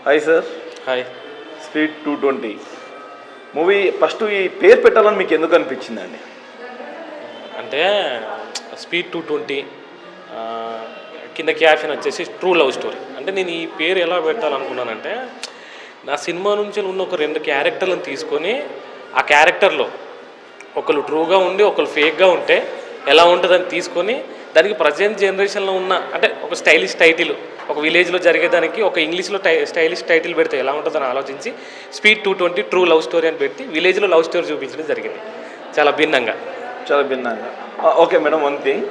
Hi sir hi speed two twenty movie first ఈ పేరు పెట్టాలని మీకు ఎందుకు అనిపించిందండి అంటే స్పీడ్ టూ ట్వంటీ కింద క్యాప్షన్ వచ్చేసి ట్రూ లవ్ స్టోరీ అంటే నేను ఈ పేరు ఎలా పెట్టాలనుకున్నానంటే నా సినిమా నుంచి ఉన్న ఒక రెండు క్యారెక్టర్లను తీసుకొని ఆ క్యారెక్టర్లో ఒకళ్ళు ట్రూగా ఉండి ఒకళ్ళు ఫేక్గా ఉంటే ఎలా ఉంటుందని తీసుకొని దానికి ప్రజెంట్ జనరేషన్లో ఉన్న అంటే ఒక స్టైలిష్ టైటిల్ ఒక విలేజ్లో జరిగేదానికి ఒక ఇంగ్లీష్లో టై స్టైలిష్ టైటిల్ పెడితే ఎలా ఉంటుందని ఆలోచించి speed two twenty true love story అని పెట్టి విలేజ్లో లవ్ స్టోరీ చూపించడం జరిగింది. చాలా భిన్నంగా. చాలా భిన్నంగా. ఓకే మేడం వన్ థింగ్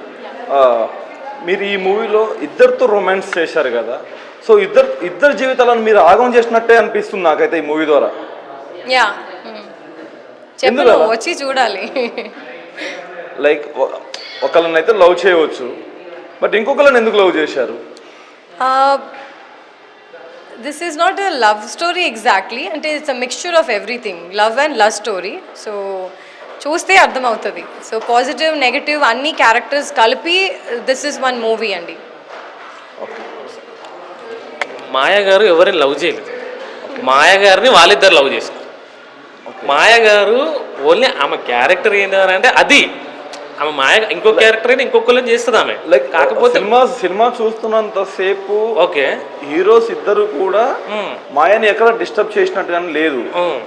మీరు ఈ మూవీలో ఇద్దరితో రొమాన్స్ చేశారు కదా సో ఇద్దరు ఇద్దరు జీవితాలను మీరు ఆగం చేసినట్టే అనిపిస్తుంది నాకైతే ఈ మూవీ ద్వారా. యా? వచ్చి చూడాలి. లైక్ ఒకళ్ళని అయితే లవ్ చేయవచ్చు బట్ ఇంకొకళ్ళని ఎందుకు లవ్ చేశారు? This is not a love story exactly అంటే it's a mixture of everything love and love story so చూస్తే అర్థమవుతుంది. సో పాజిటివ్ నెగటివ్ అన్ని క్యారెక్టర్స్ కలిపి దిస్ ఇస్ వన్ మూవీ అండి. మాయ గారు ఎవరిని లవ్ చేయలేదు. మాయ గారిని వాళ్ళిద్దరు లవ్ చేశారు. మాయ గారు ఓన్లీ ఆమె క్యారెక్టర్ ఏంటి అని అంటే అది. ఆమె మాయ ఇంకో క్యారెక్టర్ అయినా ఇంకొకళ్ళని చేస్తుంది ఆమె లైక్ కాకపోతే సినిమా సినిమా చూస్తున్నంత సేపు ఓకే హీరోస్ ఇద్దరు కూడా. మాయని ఎక్కడ డిస్టర్బ్ చేసినట్టుగానే లేదు.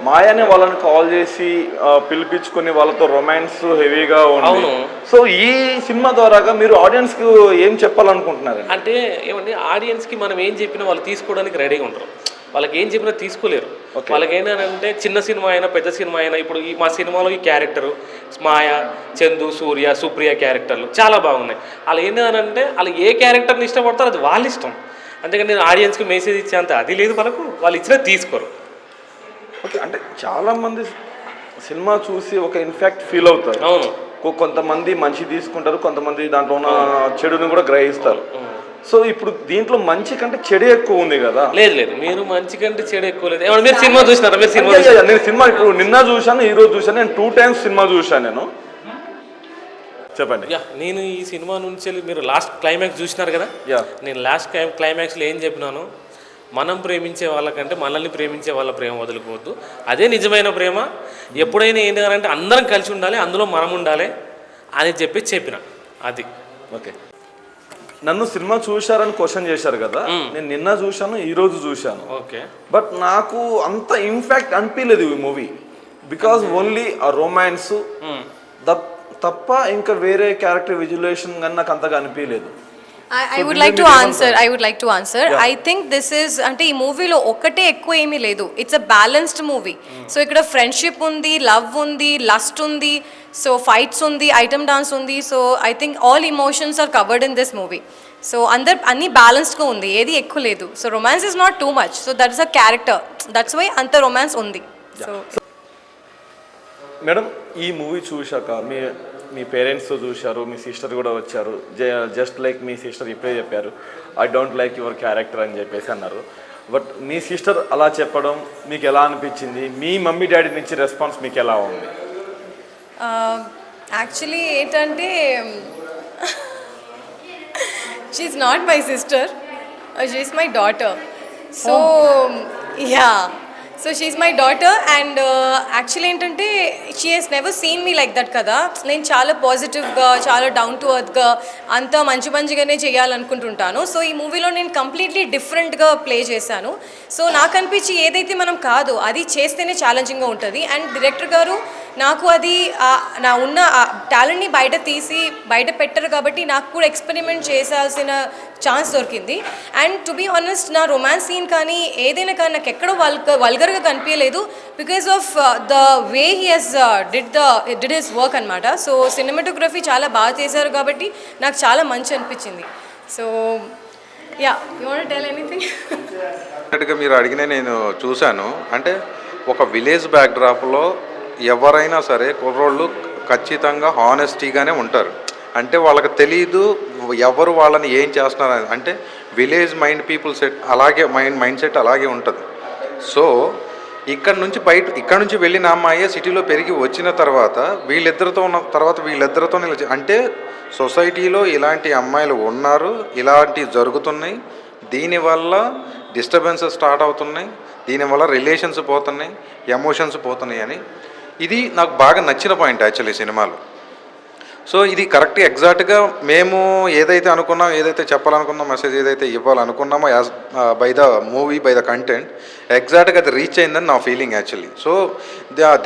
మాయని వాళ్ళని కాల్ చేసి పిలిపించుకొని వాళ్ళతో రొమాన్స్ హెవీగా ఉంది అవును. సో ఈ సినిమా ద్వారాగా మీరు ఆడియన్స్కు ఏం చెప్పాలనుకుంటున్నారు అంటే ఏమండి ఆడియన్స్కి మనం ఏం చెప్పినా వాళ్ళు తీసుకోవడానికి రెడీగా ఉంటారు వాళ్ళకి ఏం చెప్పినా తీసుకోలేరు. వాళ్ళకి ఏంటంటే చిన్న సినిమా అయినా పెద్ద సినిమా అయినా ఇప్పుడు ఈ మా సినిమాలో ఈ క్యారెక్టరు మాయ చందు సూర్య సుప్రియ క్యారెక్టర్లు చాలా బాగున్నాయి. వాళ్ళు ఏంటంటే వాళ్ళు ఏ క్యారెక్టర్ని ఇష్టపడతారో అది వాళ్ళ ఇష్టం. అంతేకాని నేను ఆడియన్స్కి మెసేజ్ ఇచ్చేంత అది లేదు మనకు వాళ్ళు ఇచ్చినా తీసుకోరు. ఓకే అంటే చాలా మంది సినిమా చూసి ఒక ఇన్ఫాక్ట్ ఫీల్ అవుతారు. అవును. కొంతమంది మంచి తీసుకుంటారు కొంతమంది దాంట్లో ఉన్న చెడుని కూడా గ్రహిస్తారు. సో ఇప్పుడు దీంట్లో మంచి కంటే చెడు ఎక్కువ ఉంది కదా. లేదు లేదు. మీరు మంచి కంటే చెడు ఎక్కువ లేదు. ఏమన్నా మీరు సినిమా చూసినారా? మీరు సినిమా అయ్యా, నేను సినిమా ఇప్పుడు నిన్న చూశాను ఈ రోజు చూశాను నేను టూ టైమ్స్ సినిమా చూశాను నేను. చెప్పండి. యా నేను ఈ సినిమా నుంచి వెళ్ళి మీరు లాస్ట్ క్లైమాక్స్ చూసినారు కదా? యా. నేను లాస్ట్ క్లై క్లైమాక్స్లో ఏం చెప్పినాను? మనం ప్రేమించే వాళ్ళకంటే మనల్ని ప్రేమించే వాళ్ళ ప్రేమ వదులుకోవద్దు. అదే నిజమైన ప్రేమ. ఎప్పుడైనా ఏంటి అంటే అందరం కలిసి ఉండాలి అందులో మనం ఉండాలి అని చెప్పి చెప్పిన. అది. ఓకే. నన్ను సినిమా చూశారని క్వశ్చన్ చేశారు కదా నేను నిన్న చూశాను ఈ రోజు చూశాను. ఓకే. బట్ నాకు అంత ఇంపాక్ట్ అనిపించలేదు ఈ మూవీ. బికాస్ ఓన్లీ ఆ రొమాన్స్ తప్ప ఇంకా వేరే క్యారెక్టర్ విజువలేషన్ కానీ నాకు అంతగా అనిపించలేదు. I, I So would దీన్ని like to మీరు answer. ఏమంటారు? I would like to answer. Yeah. I think this is అంటే ఈ మూవీలో ఒకటే ఎక్కువ ఏమీ లేదు. It's a balanced movie so ఇక్కడ ఫ్రెండ్షిప్ ఉంది లవ్ ఉంది లస్ట్ ఉంది. సో ఫైట్స్ ఉంది ఐటమ్ డాన్స్ ఉంది so I think all emotions are covered in this movie so అందరు అన్ని బ్యాలెన్స్డ్గా ఉంది ఏది ఎక్కువ లేదు so romance is not too much so that is a character that's why అంత రొమాన్స్ ఉంది సో మేడం ఈ మూవీ చూశాక మీ మీ పేరెంట్స్తో చూశారు మీ సిస్టర్ కూడా వచ్చారు. జస్ట్ లైక్ మీ సిస్టర్ ఇప్పుడే చెప్పారు. I don't like your character అని చెప్పేసి అన్నారు. బట్ మీ సిస్టర్ అలా చెప్పడం మీకు ఎలా అనిపించింది? మీ మమ్మీ డాడీ నుంచి రెస్పాన్స్ మీకు ఎలా ఉంది? యాక్చువల్లీ ఏంటంటే she's not my sister she's my daughter so yeah so she's my daughter and actually ఏంటంటే she has never seen me like that కదా. నేను చాలా పాజిటివ్గా చాలా డౌన్ టు అర్త్గా అంతా మంచి మంచిగానే చేయాలనుకుంటుంటాను. సో ఈ మూవీలో నేను కంప్లీట్లీ డిఫరెంట్గా ప్లే చేశాను. సో నాకు అనిపించి ఏదైతే మనం కాదు అది చేస్తేనే ఛాలెంజింగ్గా ఉంటుంది. అండ్ డైరెక్టర్ గారు నాకు అది నా ఉన్న టాలెంట్ని బయట తీసి బయట పెట్టరు కాబట్టి నాకు కూడా ఎక్స్పెరిమెంట్ చేసాల్సిన ఛాన్స్ దొరికింది. అండ్ టు బీ ఆనెస్ట్ నా రొమాన్స్ సీన్ కానీ ఏదైనా కానీ నాకు ఎక్కడో వల్గ వల్గర్గా కనిపించలేదు. Because of the way he he's did the did his work అనమాట సో సినిమాటోగ్రఫీ చాలా బాగా చేశారు కాబట్టి నాకు చాలా మంచి అనిపించింది. So yeah you want tell anything మీరు అడిగిన నేను చూశాను. అంటే ఒక విలేజ్ బ్యాక్డ్రాప్లో ఎవరైనా సరే కుర్రోళ్ళు ఖచ్చితంగా హానెస్టీగానే ఉంటారు. అంటే వాళ్ళకి తెలియదు ఎవరు వాళ్ళని ఏం చేస్తున్నారు. అంటే విలేజ్ మైండ్ పీపుల్ సెట్ అలాగే మైండ్ మైండ్ సెట్ అలాగే ఉంటుంది. సో ఇక్కడ నుంచి బయట ఇక్కడ నుంచి వెళ్ళిన అమ్మాయి సిటీలో పెరిగి వచ్చిన తర్వాత వీళ్ళిద్దరితో ఉన్న తర్వాత వీళ్ళిద్దరితో నిలిచి అంటే సొసైటీలో ఇలాంటి అమ్మాయిలు ఉన్నారు ఇలాంటివి జరుగుతున్నాయి దీనివల్ల డిస్టర్బెన్సెస్ స్టార్ట్ అవుతున్నాయి దీనివల్ల రిలేషన్స్ పోతున్నాయి ఎమోషన్స్ పోతున్నాయి అని. ఇది నాకు బాగా నచ్చిన పాయింట్ యాక్చువల్లీ సినిమాలో. సో ఇది కరెక్ట్ ఎగ్జాక్ట్గా మేము ఏదైతే అనుకున్నాం ఏదైతే చెప్పాలనుకున్నాం మెసేజ్ ఏదైతే ఇవ్వాలనుకున్నామో as by the movie by the content ఎగ్జాక్ట్గా అది రీచ్ అయిందని నా ఫీలింగ్ యాక్చువల్లీ. సో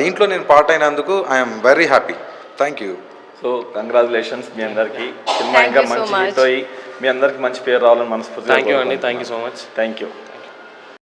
దీంట్లో నేను పార్ట్ అయినందుకు I'm very happy. Thank you. So congratulations మీ అందరికి. సినిమా ఇంకా మంచి మీ అందరికి మంచి పేరు రావాలని మనస్ఫూర్తిగా థ్యాంక్ యూ అండి thank you so much thank you